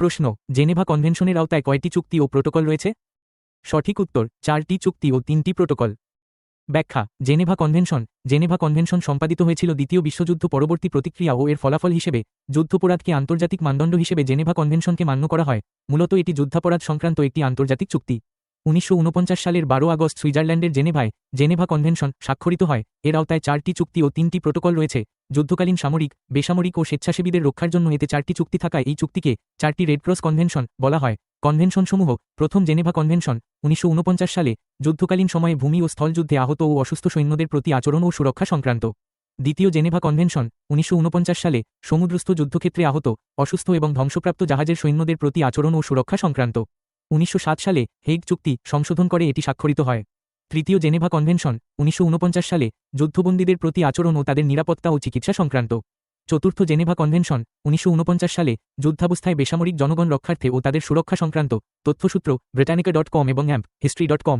প্রশ্ন, জেনেভা কনভেনশনের আওতায় কয়টি চুক্তি ও প্রোটোকল রয়েছে? সঠিক উত্তর, চারটি চুক্তি ও তিনটি প্রোটোকল। ব্যাখ্যা, জেনেভা কনভেনশন জেনেভা কনভেনশন সম্পাদিত হয়েছিল দ্বিতীয় বিশ্বযুদ্ধ পরবর্তী প্রতিক্রিয়া ও এর ফলাফল হিসেবে, যুদ্ধপরাধকে আন্তর্জাতিক মানদণ্ড হিসেবে জেনেভা কনভেনশনকে মান্য করা হয়। মূলত এটি যুদ্ধাপরাধ সংক্রান্ত একটি আন্তর্জাতিক চুক্তি। উনিশশো উনপঞ্চাশ সালের বারো আগস্ট সুইজারল্যান্ডের জেনেভায় জেনেভা কনভেনশন স্বাক্ষরিত হয়। এর আওতায় চারটি চুক্তি ও তিনটি প্রোটোকল রয়েছে। যুদ্ধকালীন সামরিক, বেসামরিক ও স্বেচ্ছাসেবীদের রক্ষার জন্য এতে চারটি চুক্তি থাকায় এই চুক্তিকে চারটি রেডক্রস কনভেনশন বলা হয়। কনভেনশনসমূহ প্রথম জেনেভা কনভেনশন, উনিশশো উনপঞ্চাশ সালে যুদ্ধকালীন সময়ে ভূমি ও স্থলযুদ্ধে আহত ও অসুস্থ সৈন্যদের প্রতি আচরণ ও সুরক্ষা সংক্রান্ত। দ্বিতীয় জেনেভা কনভেনশন, উনিশশো উনপঞ্চাশ সালে সমুদ্রস্থ যুদ্ধক্ষেত্রে আহত, অসুস্থ এবং ধ্বংসপ্রাপ্ত জাহাজের সৈন্যদের প্রতি আচরণ ও সুরক্ষা সংক্রান্ত। উনিশশো সাত সালে হেগ চুক্তি সংশোধন করে এটি স্বাক্ষরিত হয়। তৃতীয় জেনেভা কনভেনশন, উনিশশো ঊনপঞ্চাশ সালে যুদ্ধবন্দীদের প্রতি আচরণ ও তাদের নিরাপত্তা ও চিকিৎসা সংক্রান্ত। চতুর্থ জেনেভা কনভেনশন, উনিশশো ঊনপঞ্চাশ সালে যুদ্ধাবস্থায় বেসামরিক জনগণ রক্ষার্থে ও তাদের সুরক্ষা সংক্রান্ত, তথ্যসূত্র ব্রিটানিকা ডট কম এবং অ্যাম্প হিস্ট্রি ডট কম।